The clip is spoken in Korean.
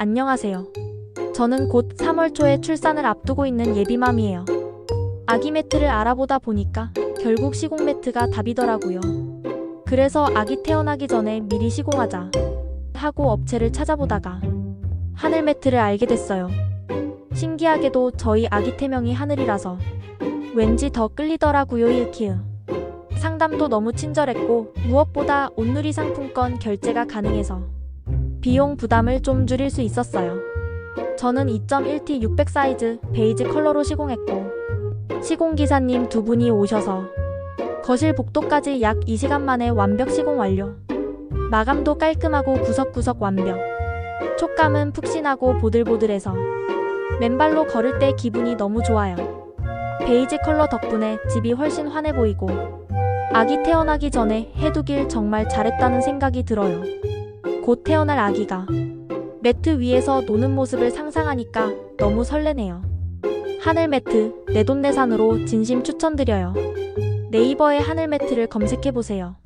안녕하세요. 저는 곧 3월 초에 출산을 앞두고 있는 예비맘이에요. 아기 매트를 알아보다 보니까 결국 시공 매트가 답이더라고요. 그래서 아기 태어나기 전에 미리 시공하자 하고 업체를 찾아보다가 하늘 매트를 알게 됐어요. 신기하게도 저희 아기 태명이 하늘이라서 왠지 더 끌리더라고요, 일키우. 상담도 너무 친절했고 무엇보다 온누리 상품권 결제가 가능해서 비용 부담을 좀 줄일 수 있었어요. 저는 2.1T 600 사이즈 베이지 컬러로 시공했고 시공기사님 두 분이 오셔서 거실 복도까지 약 2시간 만에 완벽 시공 완료. 마감도 깔끔하고 구석구석 완벽. 촉감은 푹신하고 보들보들해서 맨발로 걸을 때 기분이 너무 좋아요. 베이지 컬러 덕분에 집이 훨씬 환해 보이고 아기 태어나기 전에 해두길 정말 잘했다는 생각이 들어요. 곧 태어날 아기가 매트 위에서 노는 모습을 상상하니까 너무 설레네요. 하늘 매트 내돈내산으로 진심 추천드려요. 네이버에 하늘 매트를 검색해보세요.